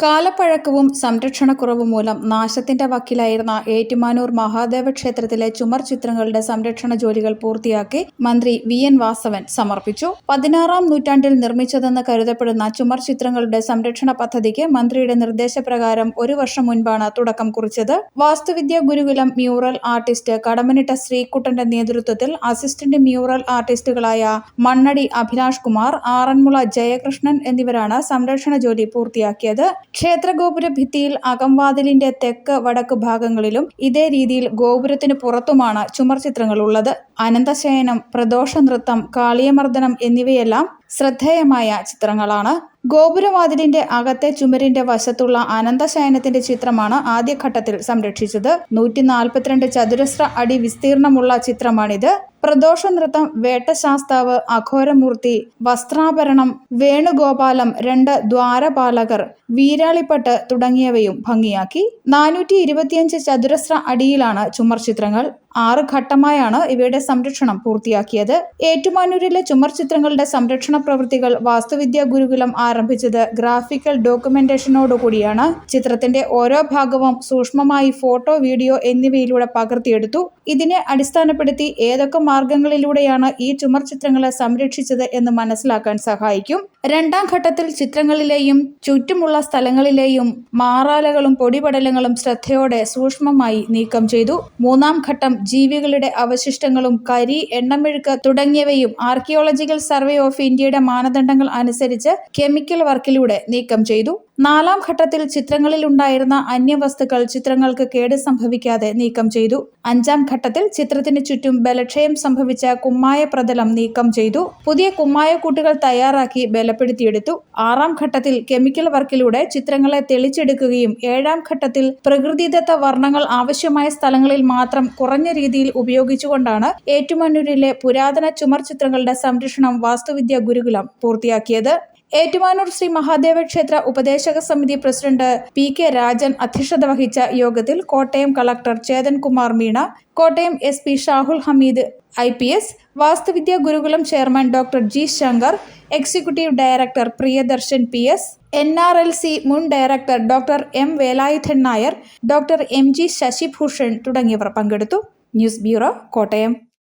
കാലപ്പഴക്കവും സംരക്ഷണക്കുറവും മൂലം നാശത്തിന്റെ വക്കിലായിരുന്ന ഏറ്റുമാനൂർ മഹാദേവ ക്ഷേത്രത്തിലെ ചുമർ ചിത്രങ്ങളുടെ സംരക്ഷണ ജോലികൾ പൂർത്തിയാക്കി മന്ത്രി വി എൻ വാസവൻ സമർപ്പിച്ചു. പതിനാറാം നൂറ്റാണ്ടിൽ നിർമ്മിച്ചതെന്ന് കരുതപ്പെടുന്ന ചുമർ ചിത്രങ്ങളുടെ സംരക്ഷണ പദ്ധതിക്ക് മന്ത്രിയുടെ നിർദ്ദേശപ്രകാരം ഒരു വർഷം മുൻപാണ് തുടക്കം കുറിച്ചത്. വാസ്തുവിദ്യ ഗുരുകുലം മ്യൂറൽ ആർട്ടിസ്റ്റ് കടമനിട്ട ശ്രീകുട്ടന്റെ നേതൃത്വത്തിൽ അസിസ്റ്റന്റ് മ്യൂറൽ ആർട്ടിസ്റ്റുകളായ മണ്ണടി അഭിലാഷ് കുമാർ ആറന്മുള ജയകൃഷ്ണൻ എന്നിവരാണ് സംരക്ഷണ ജോലി പൂർത്തിയാക്കിയത്. ക്ഷേത്രഗോപുര ഭിത്തിയിൽ അകംവാതിലിന്റെ തെക്ക് വടക്ക് ഭാഗങ്ങളിലും ഇതേ രീതിയിൽ ഗോപുരത്തിന് പുറത്തുമാണ് ചുമർ ചിത്രങ്ങൾ ഉള്ളത് അനന്തശയനം പ്രദോഷ നൃത്തം കാളിയമർദ്ദനം എന്നിവയെല്ലാം ശ്രദ്ധേയമായ ചിത്രങ്ങളാണ്. ഗോപുരവാതിലിന്റെ അകത്തെ ചുമരിന്റെ വശത്തുള്ള അനന്തശയനത്തിന്റെ ചിത്രമാണ് ആദ്യഘട്ടത്തിൽ സംരക്ഷിച്ചത്. നൂറ്റി നാൽപ്പത്തിരണ്ട് ചതുരശ്ര അടി വിസ്തീർണമുള്ള ചിത്രമാണിത്. പ്രദോഷ നൃത്തം വേട്ടശാസ്താവ് അഘോരമൂർത്തി വസ്ത്രാഭരണം വേണുഗോപാലം രണ്ട് ദ്വാരപാലകർ വീരാളിപ്പട്ട് തുടങ്ങിയവയും ഭംഗിയാക്കി. നാനൂറ്റി ഇരുപത്തിയഞ്ച് ചതുരശ്ര അടിയിലാണ് ചുമർ ചിത്രങ്ങൾ. ആറ് ഘട്ടമായാണ് ഇവയുടെ സംരക്ഷണം പൂർത്തിയാക്കിയത്. ഏറ്റുമാനൂരിലെ ചുമർ ചിത്രങ്ങളുടെ സംരക്ഷണ പ്രവൃത്തികൾ വാസ്തുവിദ്യാ ഗുരുകുലം ആരംഭിച്ചത് ഗ്രാഫിക്കൽ ഡോക്യുമെന്റേഷനോടുകൂടിയാണ്. ചിത്രത്തിന്റെ ഓരോ ഭാഗവും സൂക്ഷ്മമായി ഫോട്ടോ വീഡിയോ എന്നിവയിലൂടെ പകർത്തിയെടുത്തു. ഇതിനെ അടിസ്ഥാനപ്പെടുത്തി ഏതൊക്കെ മാർഗങ്ങളിലൂടെയാണ് ഈ ചുമർ ചിത്രങ്ങളെ സംരക്ഷിച്ചത് എന്ന് മനസ്സിലാക്കാൻ സഹായിക്കും. രണ്ടാം ഘട്ടത്തിൽ ചിത്രങ്ങളിലെയും ചുറ്റുമുള്ള സ്ഥലങ്ങളിലെയും മാറാലകളും പൊടിപടലങ്ങളും ശ്രദ്ധയോടെ സൂക്ഷ്മമായി നീക്കം ചെയ്തു. മൂന്നാം ഘട്ടം ജീവികളുടെ അവശിഷ്ടങ്ങളും കരി എണ്ണമെഴുക്ക് തുടങ്ങിയവയും ആർക്കിയോളജിക്കൽ സർവേ ഓഫ് ഇന്ത്യയുടെ മാനദണ്ഡങ്ങൾ അനുസരിച്ച് കെമിക്കൽ വർക്കിലൂടെ നീക്കം ചെയ്തു. നാലാം ഘട്ടത്തിൽ ചിത്രങ്ങളിൽ ഉണ്ടായിരുന്ന അന്യവസ്തുക്കൾ ചിത്രങ്ങൾക്ക് കേട് സംഭവിക്കാതെ നീക്കം ചെയ്തു. അഞ്ചാം ഘട്ടത്തിൽ ചിത്രത്തിന് ചുറ്റും ബലക്ഷയം സംഭവിച്ച കുമ്മായ പ്രതലം നീക്കം ചെയ്തു. പുതിയ കുമ്മായ കൂട്ടുകൾ തയ്യാറാക്കി ബലപ്പെടുത്തിയെടുത്തു. ആറാം ഘട്ടത്തിൽ കെമിക്കൽ വർക്കിലൂടെ ചിത്രങ്ങളെ തെളിച്ചെടുക്കുകയും ഏഴാം ഘട്ടത്തിൽ പ്രകൃതിദത്ത വർണങ്ങൾ ആവശ്യമായ സ്ഥലങ്ങളിൽ മാത്രം കുറഞ്ഞ രീതിയിൽ ഉപയോഗിച്ചുകൊണ്ടാണ് ഏറ്റുമാനൂരിലെ പുരാതന ചുമർ ചിത്രങ്ങളുടെ സംരക്ഷണം വാസ്തുവിദ്യ ഗുരുകുലം പൂർത്തിയാക്കിയത്. ഏറ്റുമാനൂർ ശ്രീ മഹാദേവ ക്ഷേത്ര ഉപദേശക സമിതി പ്രസിഡന്റ് പി കെ രാജൻ അധ്യക്ഷത വഹിച്ച യോഗത്തിൽ Kottayam collector Chetan Kumar Meena Kottayam S P Shahul Hameed I P S Vastuvidya Gurukulam chairman doctor G Shankar executive director Priyadarshan P S N R L C മുൻ director doctor M Velayudhan Nair doctor M G Sasibhushan തുടങ്ങിയവർ പങ്കെടുത്തു. News bureau Kottayam.